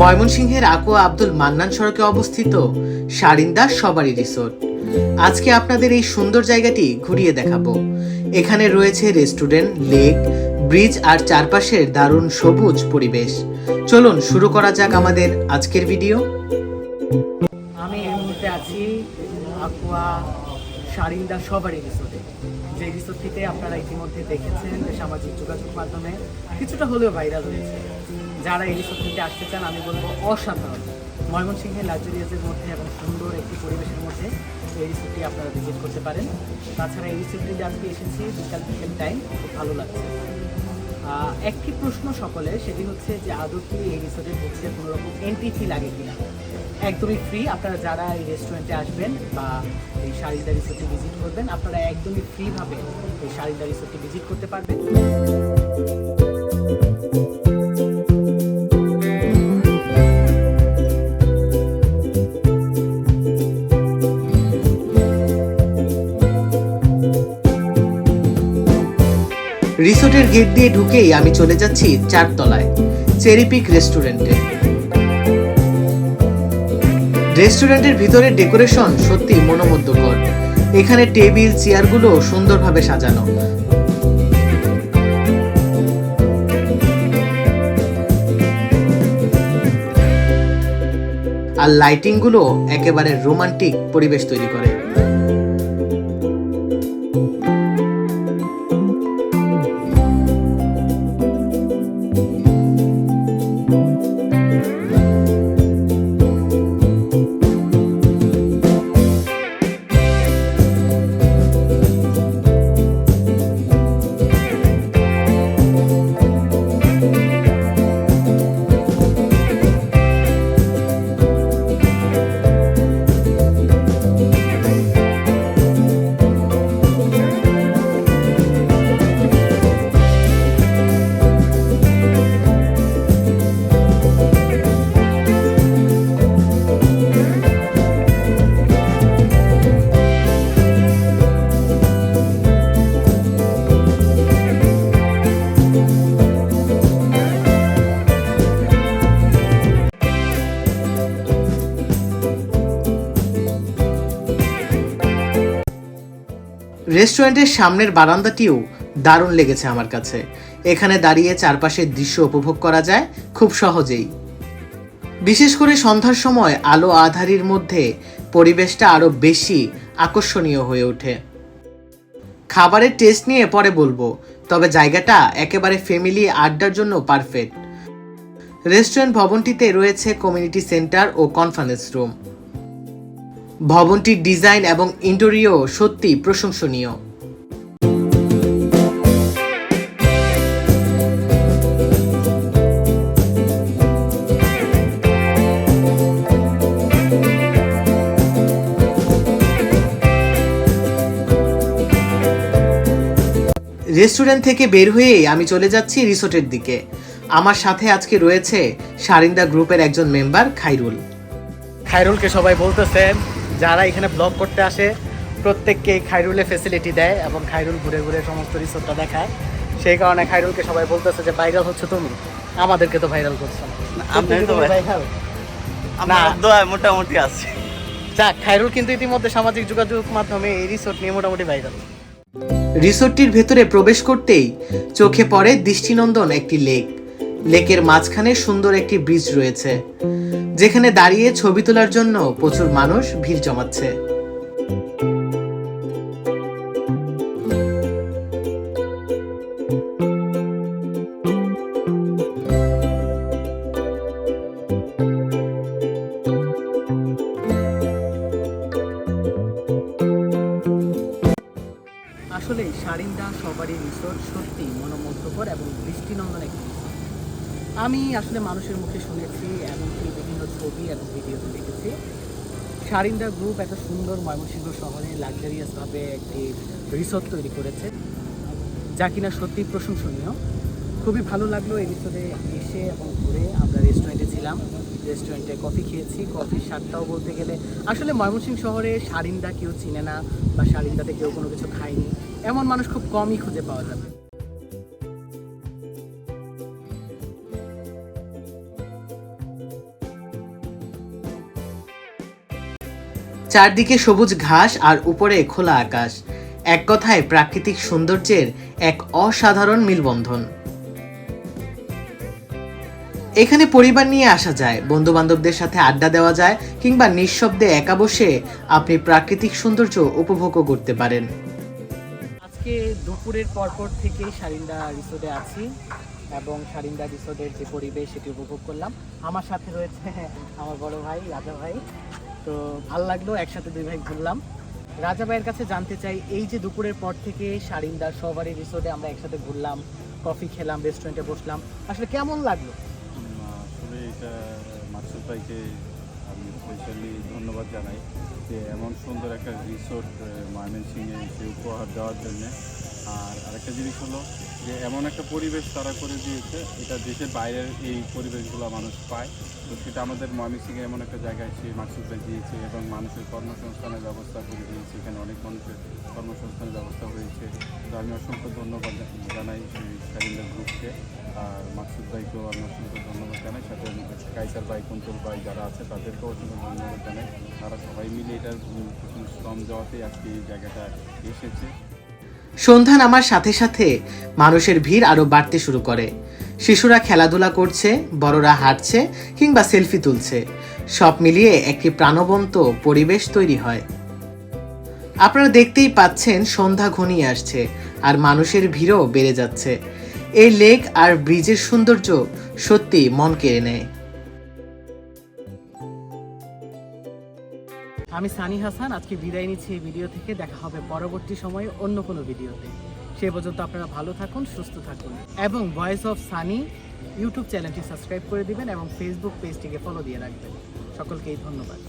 ময়মনসিংহের আকুয়া আব্দুল মান্নান সড়কে অবস্থিত সারিন্দা সবারি রিসোর্ট। আজকে আপনাদের এই সুন্দর জায়গাটি ঘুরিয়ে দেখাবো। এখানে রয়েছে রেস্টুরেন্ট, লেক, ব্রিজ আর চারপাশের দারুণ সবুজ পরিবেশ। চলুন শুরু করা যাক আমাদের আজকের ভিডিও। আমি এই মুহূর্তে আছি আকুয়া সারিন্দা সবারি রিসোর্টে। যে রিসোর্টটিতে আপনারা ইতিমধ্যে দেখেছেন সামাজিক যোগাযোগ মাধ্যমে, কিছুটা হলেও ভাইরাল হয়েছে। যারা এই রিসোর্টটিতে আসতে চান, আমি বলব অসাধারণ। ময়মনসিংহের লাক্সারিয়াসের মধ্যে এবং সুন্দর একটি পরিবেশের মধ্যে এই রিসোর্টটি আপনারা ভিজিট করতে পারেন। তাছাড়া এই রিসোর্টটিতে আজকে এসেছি, বিকাল বিকেল টাইম খুব ভালো লাগছে। একটি প্রশ্ন সকলে সেটি হচ্ছে যে আদৌ কি এই রিসোর্টে ঢুকতে কোনো রকম এন্ট্রি ফি লাগে কিনা? একদমই ফ্রি আপনারা যারা এই রেস্টুরেন্টে আসবেন বা এই শারিদা রিসোর্টে ভিজিট করবেন, আপনারা একদমই ফ্রিভাবে এই শারিদা রিসোর্টে ভিজিট করতে পারবেন। রিসোর্টের গেট দিয়ে ঢুকেই আমি চলে যাচ্ছি চারতলায় চেরিপিক রেস্টুরেন্টে। রেস্টুরেন্টের ভিতরে ডেকোরেশন সত্যি মনোমুগ্ধকর। এখানে টেবিল, চেয়ারগুলো সুন্দরভাবে সাজানো। আর লাইটিংগুলো একেবারে রোমান্টিক পরিবেশ তৈরি করে। রেস্টুরেন্টের সামনের বারান্দাটিও দারুণ লেগেছে আমার কাছে। এখানে দাঁড়িয়ে চারপাশের দৃশ্য উপভোগ করা যায় খুব সহজেই। বিশেষ করে সন্ধ্যার সময় আলো আধারির মধ্যে পরিবেশটা আরও বেশি আকর্ষণীয় হয়ে ওঠে। খাবারের টেস্ট নিয়ে পরে বলব, তবে জায়গাটা একেবারে ফ্যামিলি আড্ডার জন্য পারফেক্ট। রেস্টুরেন্ট ভবনটিতে রয়েছে কমিউনিটি সেন্টার ও কনফারেন্স রুম। ভবনটির ডিজাইন এবং ইন্টেরিয়র সত্যি প্রশংসনীয়। রেস্টুরেন্ট থেকে বের হয়ে আমি চলে যাচ্ছি রিসোর্টের দিকে। আমার সাথে আজকে রয়েছে সারিন্দা গ্রুপের একজন মেম্বার, খাইরুল। খাইরুলকে সবাই বলতেছেন যারা এখানে ব্লগ করতে আসে প্রত্যেককে খাইরুলে ফেসিলিটি দেয় এবং খাইরুল ঘুরে ঘুরে সমস্ত রিসোর্টটা দেখায়। সেই কারণে খাইরুলকে সবাই বলতেছে যে ভাইরাল হচ্ছে তুমি। আমাদেরকে তো ভাইরাল করছ না? মোটামুটি আছে। যাক খাইরুল কিন্তু ইতিমধ্যে সামাজিক যোগাযোগ মাধ্যমে এই রিসোর্ট নিয়ে মোটামুটি ভাইরাল রিসোর্টটির ভেতরে প্রবেশ করতেই চোখে পড়ে দৃষ্টিনন্দন একটি লেক। লেকের মাঝখানে সুন্দর একটি ব্রিজ রয়েছে। যেখানে দাঁড়িয়ে ছবি তোলার জন্য প্রচুর মানুষ ভিড় জমাচ্ছে আসলে সারিন্দা সবারই রিসোর্ট সত্যি মনোমুগ্ধকর এবং দৃষ্টিনন্দন একটি। আমি আসলে মানুষের মুখে শুনেছি এমনকি বিভিন্ন ছবি এবং ভিডিওতে দেখেছি। সারিন্দা গ্রুপ এত সুন্দর ময়মনসিংহ শহরে লাক্সারিয়াসভাবে একটি রিসোর্ট তৈরি করেছে, যা কিনা সত্যি প্রশংসনীয়। খুবই ভালো লাগল এই রিসোর্টে এসে এবং ঘুরে আমরা রেস্টুরেন্টে ছিলাম। রেস্টুরেন্টে কফি খেয়েছি কফির স্বাদটাও বলতে গেলে আসলে ময়মনসিংহ শহরে সারিন্দা কেউ চিনে না বা সারিন্দাতে কেউ কোনো কিছু খায়নি। এমন মানুষ খুব কমই খুঁজে পাওয়া যাবে। চারদিকে সবুজ ঘাস আর উপরে খোলা আকাশ। এক কথায় প্রাকৃতিক সৌন্দর্যের এক অসাধারণ মিলবন্ধন। এখানে পরিবার নিয়ে আসা যায় বন্ধু বান্ধবদের সাথে আড্ডা দেওয়া যায়, কিংবা নিঃশব্দে একা বসে আপনি প্রাকৃতিক সৌন্দর্য উপভোগও করতে পারেন। আজকে দুপুরের পরপর থেকেই সারিন্দা রিসোর্টে আছি এবং সারিন্দা রিসোর্টের যে পরিবেশ, সেটি উপভোগ করলাম। আমার সাথে রয়েছে আমার বড় ভাই, রাজা ভাই। তো ভালো লাগল, একসাথে দুই ভাই ঘুরলাম। রাজা ভাইয়ের কাছে জানতে চাই, এই যে দুপুরের পর থেকে সারিন্দা সবারই রিসোর্টে আমরা একসাথে ঘুরলাম কফি খেলাম রেস্টুরেন্টে বসলাম। আসলে কেমন লাগল? আসলে এটা ভাইকে আমি স্পেশালি ধন্যবাদ জানাই যে এমন সুন্দর একটা রিসোর্ট ময়মনসিংহে উপহার দেওয়ার জন্য। আর আরেকটা জিনিস হলো যে এমন একটা পরিবেশ তারা করে দিয়েছে, এটা দেশের বাইরের এই পরিবেশগুলো মানুষ পায়। তো সেটা আমাদের ময়মনসিংহে এমন একটা জায়গায় সে মাকসুদ ভাই দিয়েছে এবং মানুষের কর্মসংস্থানের ব্যবস্থা করে দিয়েছে। এখানে অনেক মানুষের কর্মসংস্থানের ব্যবস্থা হয়েছে। তো আমি অসংখ্য ধন্যবাদ জানাই সেই কারিন্দার গ্রুপকে। আর মাকসুদ ভাইকেও আমি অসংখ্য ধন্যবাদ জানাই। সাথে কাইসার ভাই, কুন্তল ভাই যারা আছে, তাদেরকেও অসংখ্য ধন্যবাদ জানাই। তারা সবাই মিলে এটার শ্রম দেওয়াতেই আজকে এই জায়গাটা এসেছে। সন্ধ্যা নামার সাথে সাথে মানুষের ভিড় আরও বাড়তে শুরু করে। শিশুরা খেলাধুলা করছে, বড়রা হাঁটছে কিংবা সেলফি তুলছে। সব মিলিয়ে একটি প্রাণবন্ত পরিবেশ তৈরি হয়। আপনারা দেখতেই পাচ্ছেন সন্ধ্যা ঘনিয়ে আসছে আর মানুষের ভিড়ও বেড়ে যাচ্ছে। এই লেক আর ব্রিজের সৌন্দর্য সত্যি মন কেড়ে নেয়। আমি সানি হাসান, আজকে বিদায় নিচ্ছি এই ভিডিও থেকে। দেখা হবে পরবর্তী সময়ে অন্য কোনো ভিডিওতে। সে পর্যন্ত আপনারা ভালো থাকুন, সুস্থ থাকুন। এবং ভয়েস অফ সানি ইউটিউব চ্যানেলটি সাবস্ক্রাইব করে দিবেন এবং ফেসবুক পেজটিকে ফলো দিয়ে রাখবেন। সকলকেই ধন্যবাদ।